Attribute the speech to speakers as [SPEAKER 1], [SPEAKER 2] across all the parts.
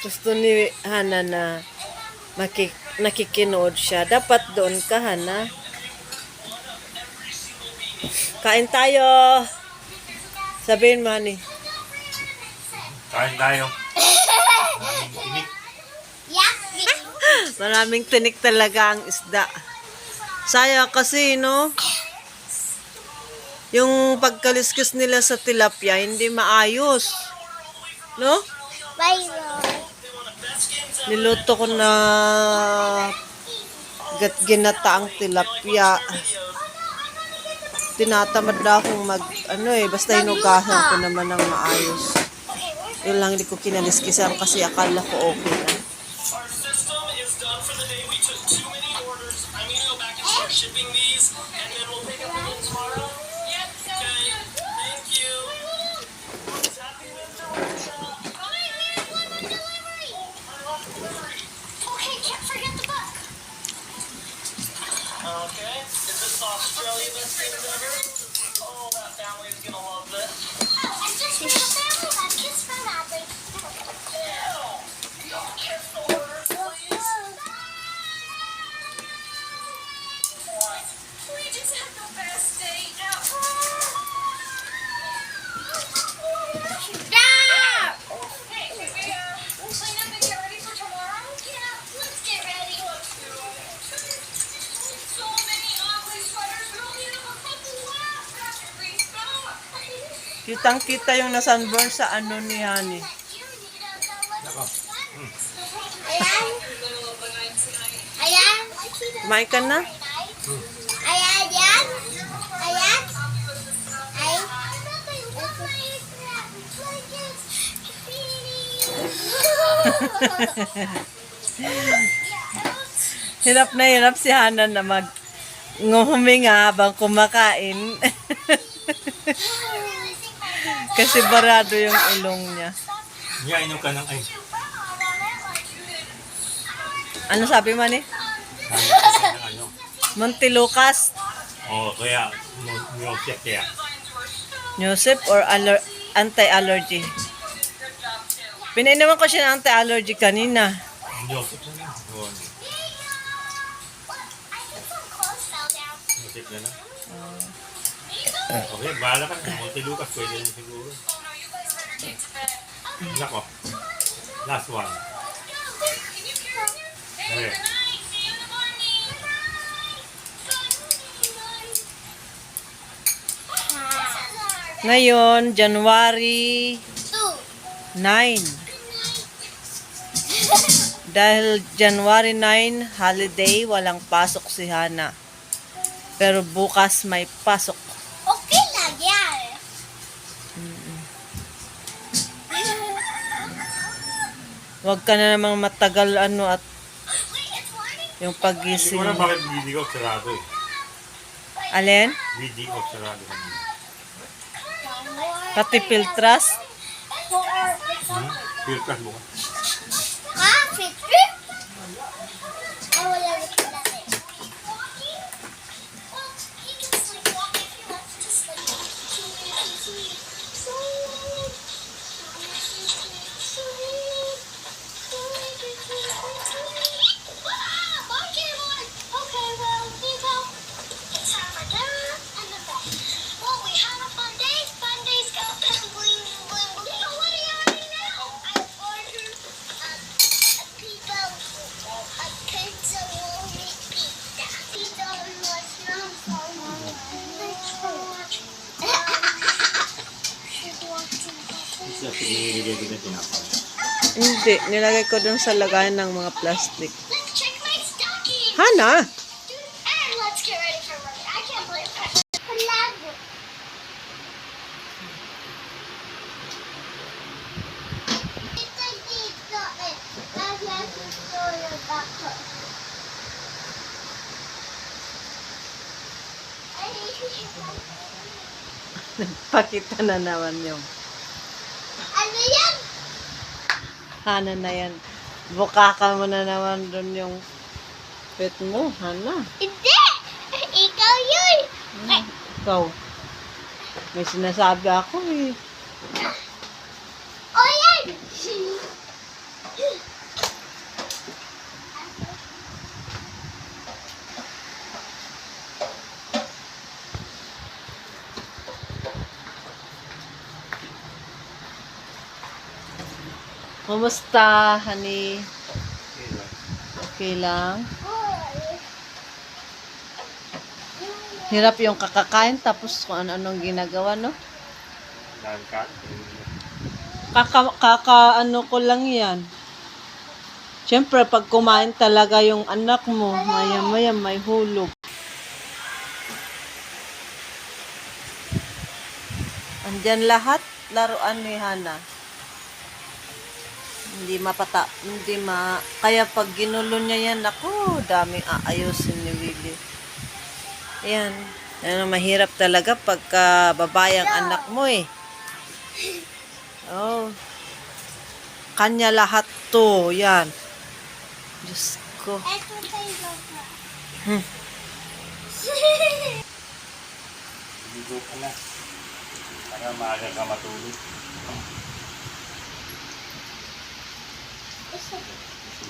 [SPEAKER 1] Gusto ni Hana na makik nakikinood siya. Dapat doon ka, Hana. Kain tayo. Sabihin mo, Hani.
[SPEAKER 2] Kain tayo. Maraming tinik.
[SPEAKER 1] Maraming tinik talaga ang isda. Saya kasi, no? Yung pagkaliskis nila sa tilapia, hindi maayos. No? Niluto ko na gat ginata ang tilapia. Tinatamad na akong mag, ano eh, basta hinugasan ko naman ng maayos. Yun lang hindi ko kinaliskisan kasi akala ko okay na.
[SPEAKER 3] Okay,
[SPEAKER 4] can't forget the book.
[SPEAKER 3] Okay. Is this Australia best thing ever? Oh, that family is gonna love this.
[SPEAKER 4] Oh, and just for the family, that kiss from Adley.
[SPEAKER 1] Kitang-kita yung nasunburn sa ano ni Hani.
[SPEAKER 2] Nako.
[SPEAKER 4] Ayan. Ayan.
[SPEAKER 1] Kumain ka na?
[SPEAKER 4] Ayan, yan. Ayan. Ay.
[SPEAKER 1] Hirap na hirap si Hana na mag huminga habang kumakain. Kasi barado yung ilong niya.
[SPEAKER 2] Niya, inom ka ng ay.
[SPEAKER 1] Ano sabi mo ni?
[SPEAKER 2] Kain ka ng ano.
[SPEAKER 1] Montilucas,
[SPEAKER 2] Oo, kaya, miyopsiak kaya.
[SPEAKER 1] Nusip or aller- anti-allergy? Pinainuman ko siya ng anti-allergy kanina.
[SPEAKER 2] Miyopsiak na lang. Miyopsiak na lang. Okay, bahala ka. Monte Lucas, pwede rin siguro. Nako. Last one. Okay.
[SPEAKER 1] Ngayon, January 9. Dahil January 9, holiday, walang pasok si Hana. Pero bukas may pasok.
[SPEAKER 4] Okay lang yan.
[SPEAKER 1] Huwag ka na namang matagal ano at yung
[SPEAKER 2] Hindi
[SPEAKER 1] pagising.
[SPEAKER 2] ko na bakit ko sarado eh.
[SPEAKER 1] Alin?
[SPEAKER 2] Ko sarado kanina.
[SPEAKER 1] Pati filtras?
[SPEAKER 2] Hmm? Pilkas bukas. Isa, pinilagay ko na tinapay.
[SPEAKER 1] Hindi. Nilagay ko dun sa lagayan ng mga plastic. Hana!
[SPEAKER 4] And let's get ready for work. I can't believe it. Hello. Ito dito eh. Kaya tutulog ako. Ay,
[SPEAKER 1] Pakita na naman yung
[SPEAKER 4] ano yan?
[SPEAKER 1] Hana na yan. Bukaka mo na naman dun yung pet mo, Hana.
[SPEAKER 4] Hindi! Ikaw yun! Ay,
[SPEAKER 1] Ikaw. May sinasabi ako eh.
[SPEAKER 4] o yan!
[SPEAKER 1] Kumusta, honey?
[SPEAKER 2] Okay lang.
[SPEAKER 1] Hirap yung kakakain tapos kung ano-anong ginagawa, no? Kaka, kaka ano ko lang yan. Siyempre, pag kumain talaga yung anak mo, maya-maya may hulog. Andyan lahat, laruan ni Hana. Hindi mapata, hindi ma... Kaya pag ginulo niya yan, ako, daming aayusin ni Willie. Ayan. Ano, mahirap talaga pagka babayang anak mo eh. Oh. Kanya lahat to. Yan. Diyos ko. Hmm.
[SPEAKER 2] Ligo ka na. Para maaga ka matulog.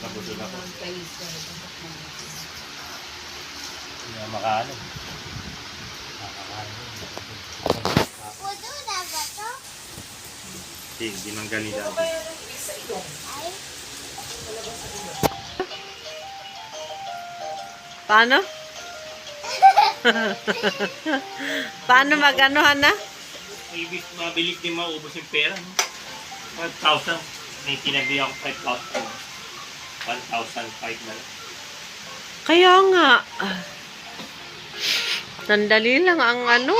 [SPEAKER 2] Nabudol ako. Hindi na makaano. Makakaano.
[SPEAKER 4] We'll do that, Beto.
[SPEAKER 2] Hindi, hindi nang ganito.
[SPEAKER 4] Ay,
[SPEAKER 1] Paano? Paano magano, Hana?
[SPEAKER 2] Ibig mabilis din maubos yung pera. No? 5,000. May tinagdi ako 5,000. 1,005 na lang.
[SPEAKER 1] Kaya nga. Sandali lang ang ano.